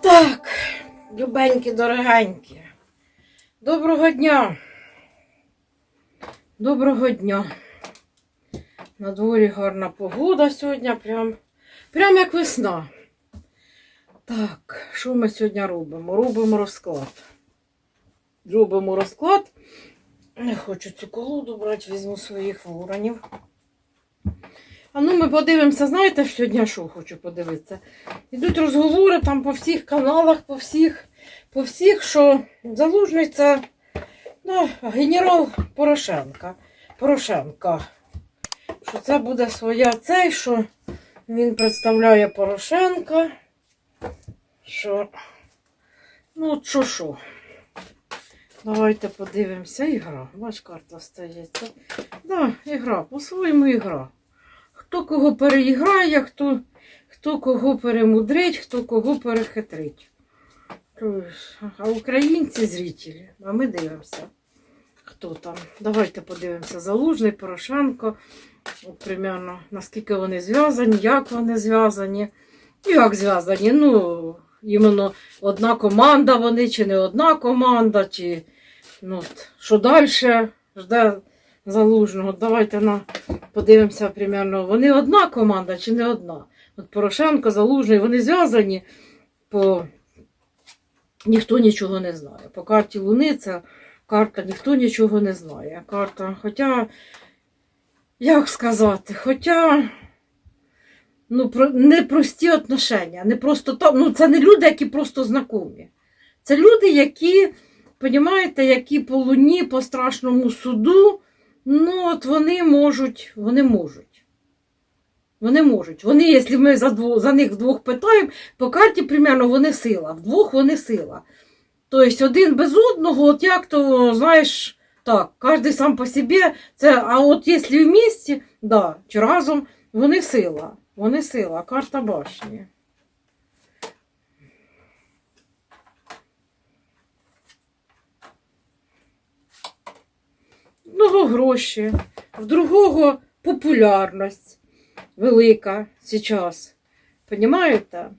Так, любенькі, дорогенькі. Доброго дня. Доброго дня. На дворі гарна погода сьогодні, прям, прям як весна. Так, що ми сьогодні робимо? Робимо розклад. Робимо розклад. Не хочу цю колоду брати, візьму своїх воронів. А ну ми подивимося, знаєте, сьогодні що хочу подивитися? Йдуть розговори там по всіх каналах, по всіх, по всіх, що залужний це ну, генерал Порошенка. Порошенка. Що це буде своя цей, що він представляє Порошенка. Що, ну, що що. Давайте подивимося. Ігра. Бач, карта стається. Да, ігра, по-своєму ігра. Хто кого переіграє, хто, хто кого перемудрить, хто кого перехитрить. А українці зрителі, а ми дивимося. Хто там? Давайте подивимося. Залужний, Порошенко. Примерно, наскільки вони зв'язані, як вони зв'язані. Як зв'язані? Ну, іменно одна команда вони, чи не одна команда, чи ну, що далі жде залужного. Давайте на, подивимося примерно. Вони одна команда чи не одна. От Порошенко, Залужний, вони зв'язані по ніхто нічого не знає. По карті Луни це карта ніхто нічого не знає. Карта, хоча, як сказати, хоча ну, про, не прості отношення, не просто там, ну, це не люди, які просто знайомі. Це люди, які, понімаєте, які по луні, по страшному суду, ну, от вони можуть, вони можуть. Вони можуть. Вони, якщо ми за, дво, за них вдвох питаємо, по карті, примерно, вони сила. Вдвох вони сила. Тобто один без одного, от як то, знаєш, так, кожен сам по собі, це, а от якщо в місті, да, чи разом, вони сила. Вони сила, карта башні. Одного гроші, в другого популярність велика зараз. Понимаєте?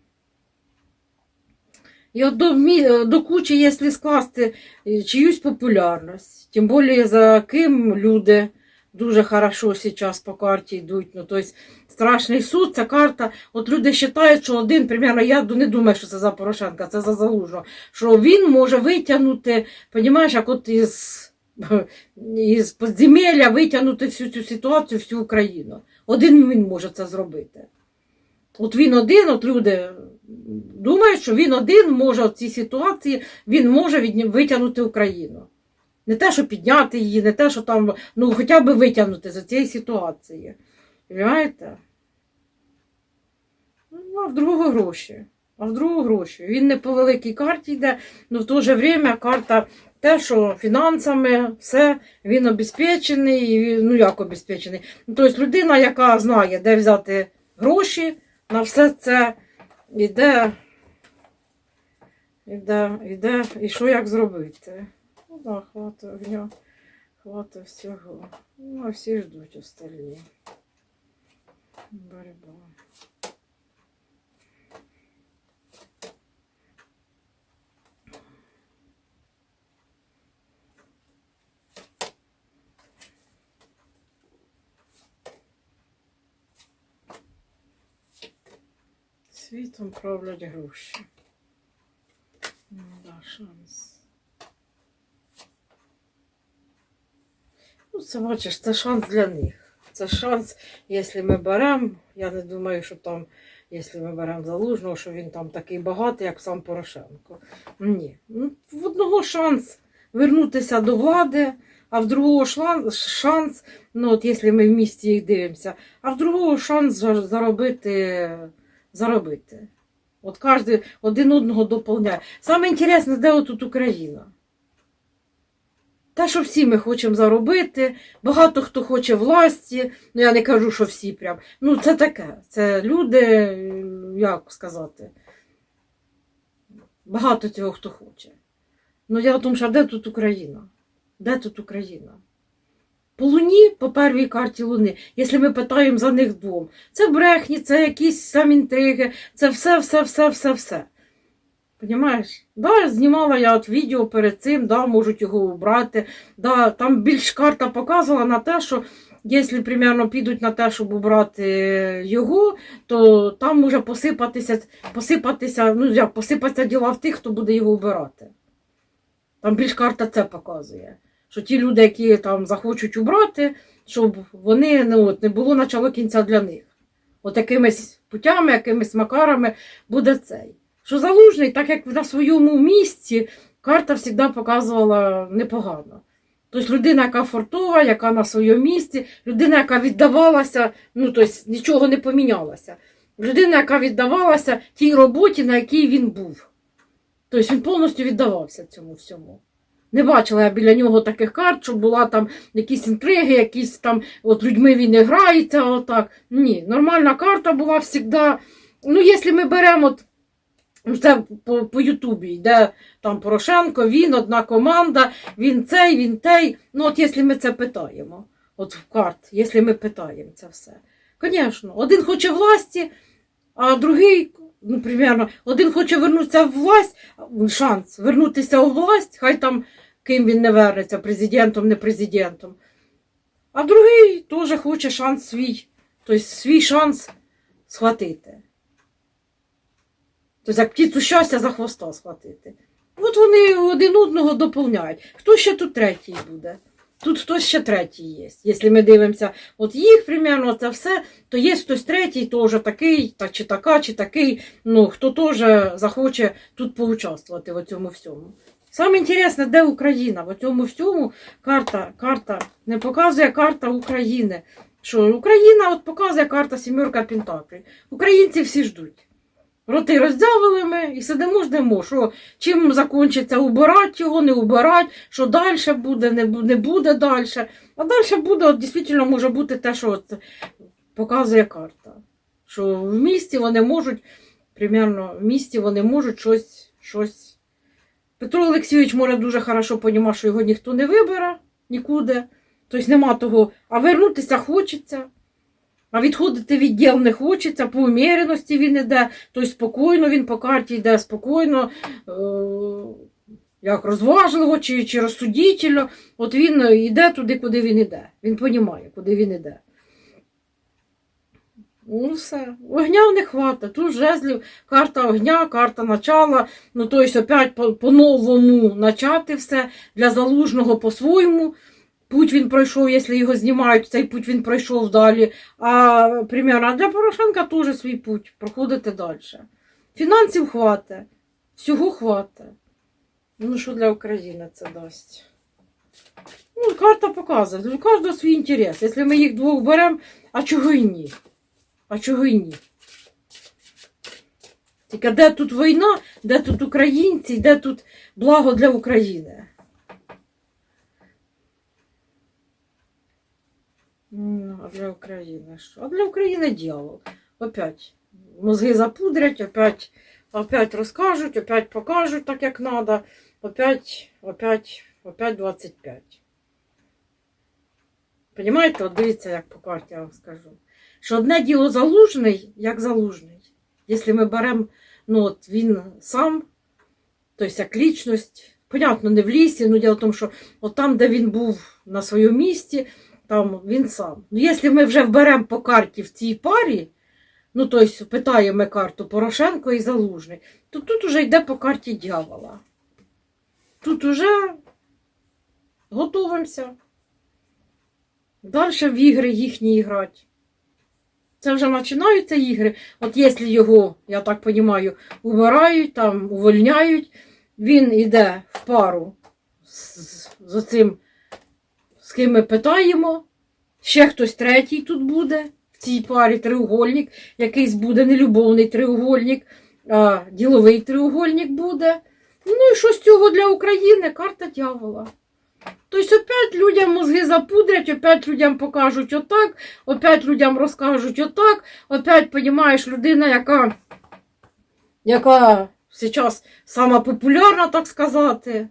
І до, до кучі, якщо скласти е, чиюсь популярність, тим більше за ким люди дуже хорошо зараз по карті йдуть. Ну, тобто, страшний суд, ця карта. От люди вважають, що один, примерно, я не думаю, що це за Порошенка, це за Залужного, що він може витягнути, розумієш, як от із, із подземелля витягнути всю цю ситуацію, всю Україну. Один він може це зробити. От він один, от люди думають, що він один може в цій ситуації, він може витягнути Україну. Не те, що підняти її, не те, що там, ну хоча б витягнути з цієї ситуації. Понимаєте? Ну, а в другого гроші. А в другого гроші. Він не по великій карті йде, але в то же время карта те, що фінансами все, він обезпечений, ну як обезпечений. Ну, тобто людина, яка знає, де взяти гроші, на все це йде, йде, йде, і що як зробити. Ну так, хватить огня, хватить всього. Ну, а всі ждуть остальні. Борьба. Світом правлять гроші. Ну, шанс. Ну, це бачиш, це шанс для них. Це шанс, якщо ми беремо. Я не думаю, що там, якщо ми беремо залужного, що він там такий багатий, як сам Порошенко. Ні. Ну, в одного шанс вернутися до влади, а в другого шлан- шанс, ну от якщо ми в місті їх дивимося, а в другого шанс заробити. Заробити. От кожен один одного доповняє. Саме інтересне, де отут Україна. Те, що всі ми хочемо заробити, багато хто хоче власті, ну я не кажу, що всі прям. Ну, це таке. Це люди, як сказати, багато цього хто хоче. Ну, я в тому, що де тут Україна? Де тут Україна? По Луні, по первій карті Луни, якщо ми питаємо за них двом, це брехні, це якісь самі інтриги, це все, все, все, все, все. Понімаєш? Да, знімала я от відео перед цим, да, можуть його убрати. Да, там більш карта показувала на те, що якщо примерно підуть на те, щоб убрати його, то там може посипатися, посипатися, ну як посипатися діла в тих, хто буде його обирати. Там більш карта це показує. Що ті люди, які там захочуть убрати, щоб вони ну, от, не було начало кінця для них. От якимись путями, якимись макарами буде цей. Що залужний, так як на своєму місці, карта завжди показувала непогано. Тобто людина, яка фортова, яка на своєму місці, людина, яка віддавалася, ну тобто нічого не помінялося. Людина, яка віддавалася тій роботі, на якій він був. Тобто він повністю віддавався цьому всьому. Не бачила я біля нього таких карт, щоб була там якісь інтриги, якісь там от людьми він не грається, отак. Ні, нормальна карта була завжди. Ну, якщо ми беремо от, це по, по Ютубі, йде там Порошенко, він, одна команда, він цей, він той. Ну, от якщо ми це питаємо, от в карт, якщо ми питаємо це все. Звісно, один хоче власті, а другий, ну, примерно, один хоче вернутися в власть, шанс вернутися у власть, хай там ким він не вернеться, президентом, не президентом. А другий теж хоче шанс свій, тобто свій шанс схватити. Тобто як птицю щастя за хвоста схватити. От вони один одного доповняють. Хто ще тут третій буде? Тут хтось ще третій є. Якщо ми дивимося, от їх примерно це все, то є хтось третій, теж такий, та чи така, чи такий, ну, хто теж захоче тут поучаствувати в цьому всьому. Саме інтересне, де Україна? В цьому всьому карта, карта не показує карта України. Що Україна от показує карта сімерка Пентаклей. Українці всі ждуть. Роти роздявили ми і сидимо, ждемо, що чим закінчиться, убирати його, не убирати, що далі буде, не, бу- не буде далі. А далі буде, от, дійсно, може бути те, що от, показує карта. Що в місті вони можуть, примерно, в місті вони можуть щось. щось. Петро Олексійович може дуже хорошо розуміти, що його ніхто не вибере нікуди. Тобто нема того, а вернутися хочеться. А відходити від діл не хочеться, по уміреності він іде, тобто спокійно він по карті йде спокійно, е- як розважливо чи, чи розсудительно. От він йде туди, куди він іде. Він розуміє, куди він іде. Ну, все. Огня не хватить. Тут жезлів, карта огня, карта начала. Ну, тобто, опять по- по-новому начати все для залужного по-своєму. Путь він пройшов, якщо його знімають, цей путь він пройшов далі. А примерно для Порошенка теж свій путь проходити далі. Фінансів хватить, всього хватить. Ну, що для України це дасть? Ну, карта показує, у кожного свій інтерес. Якщо ми їх двох беремо, а чого і ні? А чого і ні? Тільки де тут війна, де тут українці, де тут благо для України? А для України що? А для України дьявол. Опять мозги запудрять, опять, опять розкажуть, опять покажуть так, як треба. Опять, опять, опять 25. Понимаєте, от дивіться, як по карті я вам скажу. Що одне діло залужний, як залужний. Якщо ми беремо, ну от він сам, тобто як лічність, понятно, не в лісі, ну діло в тому, що от там, де він був на своєму місці, там він сам. Ну, якщо ми вже вберемо по карті в цій парі, ну тобто питаємо карту Порошенко і Залужний, то тут уже йде по карті дьявола. Тут уже готуємося. Далі в ігри їхні грати. Це вже починаються ігри. От якщо його, я так розумію, убирають, там, увольняють, він йде в пару з, з, з цим, з ким ми питаємо. Ще хтось третій тут буде в цій парі треугольник, якийсь буде не любовний треугольник, а діловий треугольник буде. Ну і що з цього для України? Карта дьявола. Тобто опять людям мозги запудрять, опять людям покажуть отак, опять людям розкажуть отак, опять, понімаєш, людина, яка, яка зараз сама популярна, так сказати.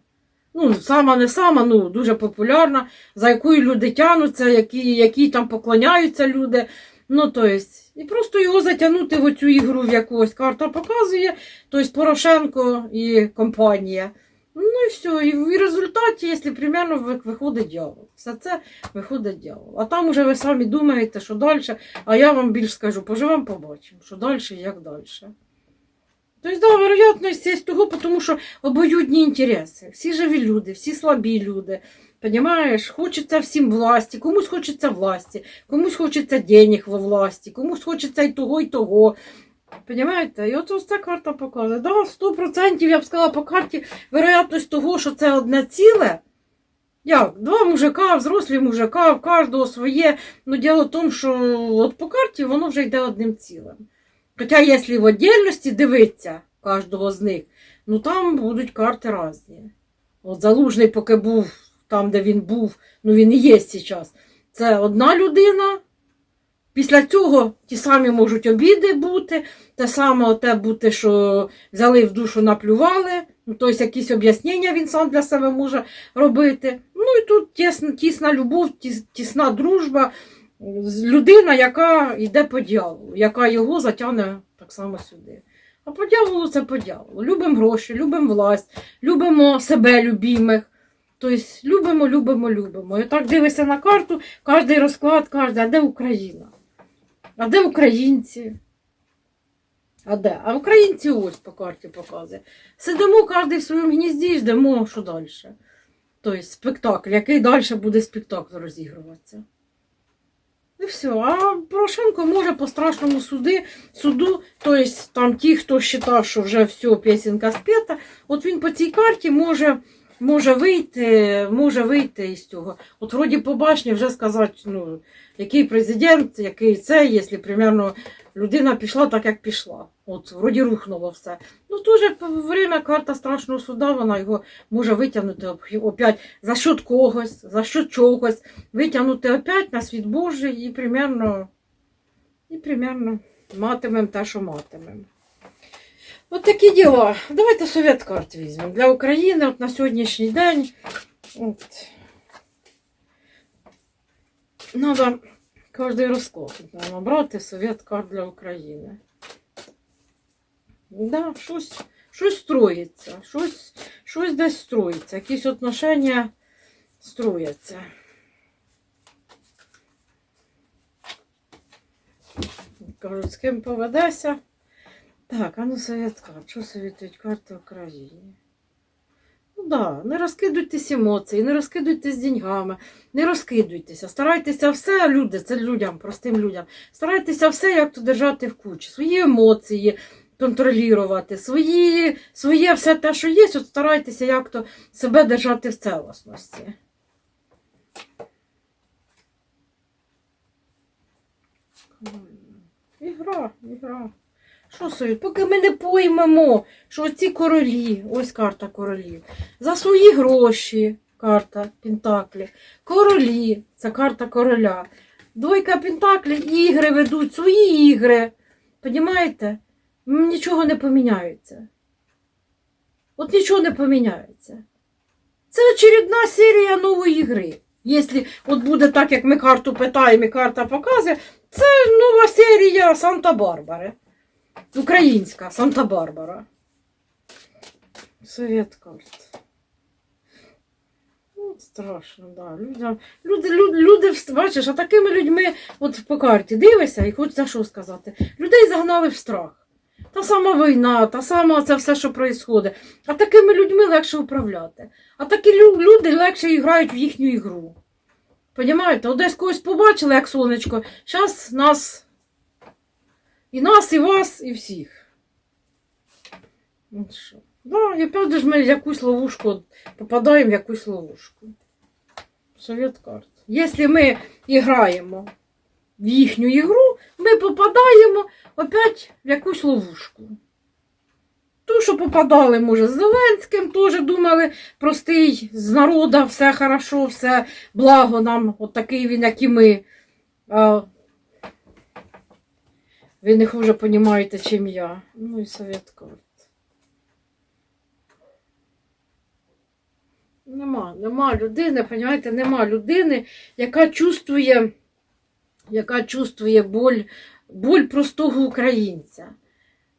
Ну, сама не сама, ну дуже популярна, за якою люди тянуться, які, які там поклоняються люди. Ну, то і просто його затягнути в оцю ігру в якогось карта показує, тобто Порошенко і компанія. Ну і все. І в результаті, якщо примерно виходить дьявол. Все це виходить дьявол. А там уже ви самі думаєте, що далі. А я вам більш скажу, поживемо, побачимо, що далі і як далі. Тобто, да, вероятність є того, тому що обоюдні інтереси. Всі живі люди, всі слабі люди. Понимаєш, хочеться всім власті, комусь хочеться власті, комусь хочеться денег во власті, комусь хочеться і того, і того. Понимаєте? І от ось карта показує. Да, 100% я б сказала по карті вероятність того, що це одне ціле. Як? Два мужика, взрослі мужика, в кожного своє. Ну, діло в тому, що от по карті воно вже йде одним цілим. Хоча, якщо в віддільності дивитися кожного з них, ну там будуть карти різні. От Залужний, поки був там, де він був, ну він і є зараз. Це одна людина. Після цього ті самі можуть обіди бути, те саме те бути, що взяли в душу, наплювали. Ну, тобто якісь об'яснення він сам для себе може робити. Ну і тут тісна, тісна любов, тісна дружба, людина, яка йде по дьяволу, яка його затягне так само сюди. А по дьяволу це по дьяволу. Любимо гроші, любимо власть, любимо себе любимих. Тобто любимо, любимо, любимо. І так дивишся на карту, кожен розклад, кожен, а де Україна? А де українці? А де? А українці ось по карті показує. Сидимо кожен в своєму гнізді і ждемо, що далі. Тобто спектакль, який далі буде спектакль розігруватися. І все. А Порошенко може по страшному суди, суду, тобто там ті, хто вважав, що вже все, пісенка спета, от він по цій карті може, може вийти, може вийти із цього. От вроді по башні вже сказати, ну, який президент, який це, якщо примерно людина пішла так, як пішла. От, вроді рухнуло все. Ну, дуже время карта страшного суда, вона його може витягнути оп- опять за счет когось, за счет чогось, витягнути опять на світ Божий і примерно, і примерно матимемо те, що матимемо. От такі діла. Давайте совет карт візьмемо. Для України от на сьогоднішній день. От. Надо кожен розклад треба брати совет карт для України. Да, щось, щось строїться, щось, щось десь строїться, якісь отношення строяться. Кажуть, з ким поведеся. Так, а ну совет карт. Що совітують карти Україні? Ну да, не розкидуйтесь емоції, не розкидуйтесь деньгами, не розкидуйтеся. Старайтеся все, люди, це людям, простим людям. Старайтеся все як то держати в кучі. Свої емоції контролювати, свої, своє все те, що є, от старайтеся як то себе держати в целостності. Ігра, ігра. Що совіт? Поки ми не поймемо, що ці королі, ось карта королів, за свої гроші, карта Пентаклі, королі, це карта короля. Двойка Пентаклі, ігри ведуть, свої ігри. Понімаєте? Нічого не поміняється. От нічого не поміняється. Це очередна серія нової гри. Якщо буде так, як ми карту питаємо і карта показує, це нова серія Санта-Барбари. Українська Санта-Барбара. Совет карт. Ну, страшно, да. Люди, люди, люди, бачиш, а такими людьми, от по карті дивишся і хочеться що сказати. Людей загнали в страх. Та сама війна, та сама це все, що відбувається. А такими людьми легше управляти. А такі люди легше грають в їхню ігру. Понімаєте? От десь когось побачили, як сонечко. Зараз нас і нас, і вас, і всіх. От що. Да, і опять ж ми в якусь ловушку попадаємо в якусь ловушку. Совет карт. Якщо ми граємо в їхню ігру, ми попадаємо опять в якусь ловушку. Ту, що попадали, може, з Зеленським, теж думали, простий, з народа, все хорошо, все благо нам, от такий він, як і ми. Ви не хуже розумієте, чим я. Ну і совет. Нема, нема людини, розумієте, нема людини, яка чувствує, яка чувствує боль, боль простого українця,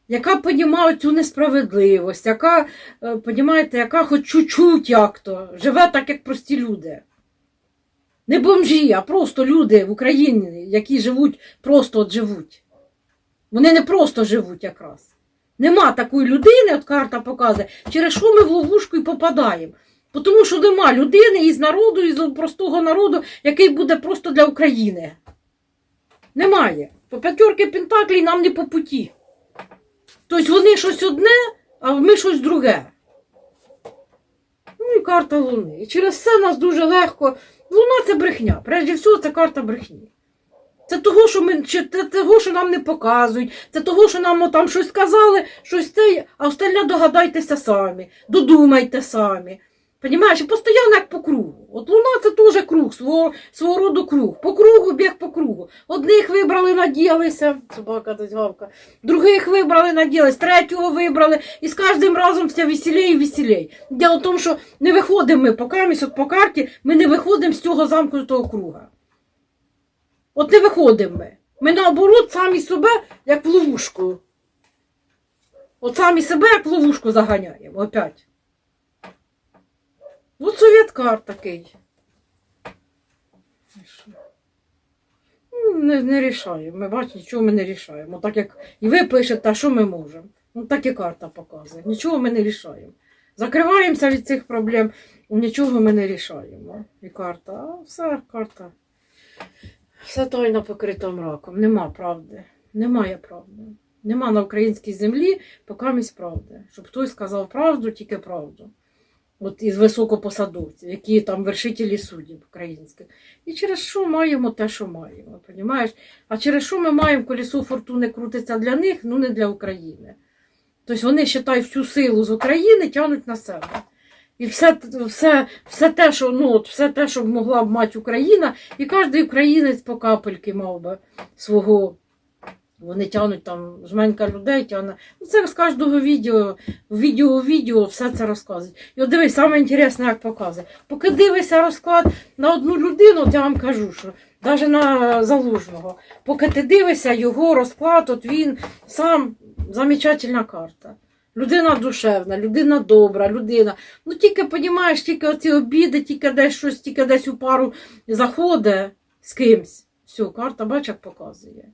яка розуміє цю несправедливість, яка, е, понімаєте, яка хоч чуть-чуть як-то живе так, як прості люди. Не бомжі, а просто люди в Україні, які живуть, просто от живуть. Вони не просто живуть якраз. Нема такої людини, от карта показує, через що ми в ловушку і попадаємо. Тому що нема людини із народу, із простого народу, який буде просто для України. Немає. По п'ятерки Пентаклій нам не по путі. Тобто вони щось одне, а ми щось друге. Ну і карта Луни. І через це нас дуже легко. Луна це брехня. Прежде всього, це карта брехні. Це того, що ми чи це того, що нам не показують, це того, що нам там щось сказали, щось це, а остальне догадайтеся самі, додумайте самі. Понімаєш, і постійно як по кругу. От луна це теж круг, свого, свого роду круг. По кругу біг по кругу. Одних вибрали, наділися, собака тут гавка, других вибрали, наділись, третього вибрали, і з кожним разом все веселей і веселей. Діло в тому, що не виходимо ми по камісь, от по карті, ми не виходимо з цього замкнутого круга. От не виходимо ми. Ми наоборот самі себе як в ловушку. От самі себе як в ловушку заганяємо опять. От совєткар такий. Ну, Не, не рішаємо. Ми бачимо, нічого ми не рішаємо. Так як і ви пишете, а що ми можемо. Ну так і карта показує. Нічого ми не рішаємо. Закриваємося від цих проблем, нічого ми не рішаємо. І карта, а все карта. Все тайно покрито мраком. Нема правди. Немає правди. Нема на українській землі покамість правди. Щоб хтось сказав правду, тільки правду. От із високопосадовців, які там вершителі суддів українських. І через що маємо те, що маємо, понімаєш? А через що ми маємо колесо фортуни крутиться для них, ну не для України. Тобто вони вважають всю силу з України тягнуть на себе. І все, все, все те, що ну, от, все те, що могла б мати Україна, і кожен українець по капельки мав би свого. Вони тягнуть там жменька людей, тягне. Ну, це з кожного відео, відео відео все це розказують. І от дивись, саме інтересне, як показує. Поки дивишся розклад на одну людину, от я вам кажу, що навіть на залужного, поки ти дивишся його розклад, от він сам замечательна карта. Людина душевна, людина добра, людина. Ну тільки понімаєш, тільки оці обіди, тільки десь щось, тільки десь у пару заходить з кимсь. Все, карта, бач, як показує.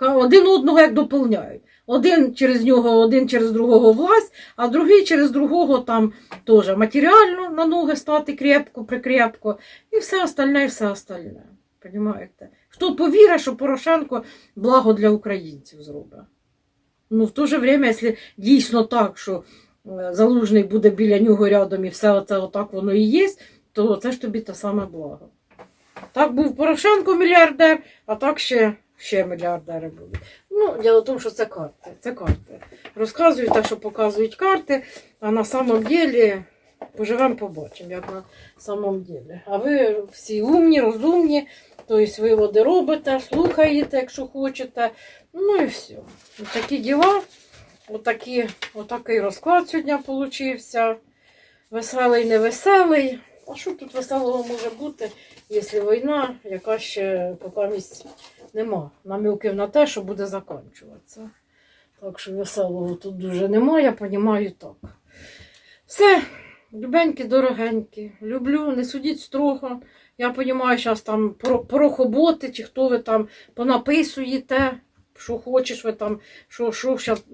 Один одного як доповняють. Один через нього, один через другого власть, а другий через другого там теж матеріально на ноги стати крепко, прикрепко, і все остальне, і все остальне. Понімаєте? Хто повірить, що Порошенко благо для українців зробить? Ну, в то же время, якщо дійсно так, що е, залужний буде біля нього рядом і все це отак воно і є, то це ж тобі те саме благо. Так був Порошенко мільярдер, а так ще, ще мільярдери будуть. Ну, діло в тому, що це карти. Це карти. Розказують те, що показують карти, а на самом деле поживемо, побачимо, як на самом деле. А ви всі умні, розумні, тобто виводи робите, слухаєте, якщо хочете. Ну і все. Такі діла. Отакі, отакий розклад сьогодні получився. Веселий, невеселий. А що тут веселого може бути, якщо війна, яка ще поки місць нема. Наміків на те, що буде закінчуватися. Так що веселого тут дуже немає, я розумію так. Все, любенькі, дорогенькі. Люблю, не судіть строго. Я розумію, зараз там прохоботи, чи хто ви там понаписуєте, що хочеш ви там, що, що щас,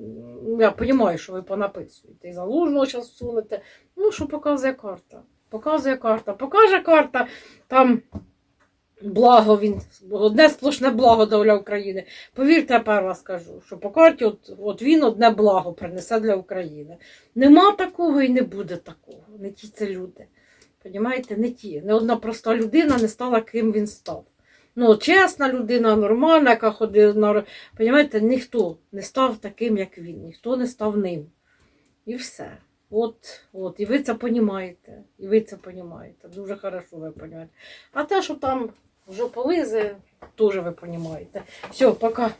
ну, я розумію, що ви понаписуєте. І залужного зараз сунете. Ну, що показує карта. Показує карта. Покаже карта, там благо він, одне сплошне благо для України. Повірте, я перша скажу, що по карті от, от він одне благо принесе для України. Нема такого і не буде такого. Не ті це люди. Понімаєте, не ті. Не одна проста людина не стала, ким він став. Ну, чесна людина, нормальна, яка ходила на Понімаєте, ніхто не став таким, як він, ніхто не став ним. І все. От, от, і ви це понімаєте. І ви це понімаєте. Дуже хорошо ви понімаєте. А те, що там жополизи, теж ви понимаете. Все, пока.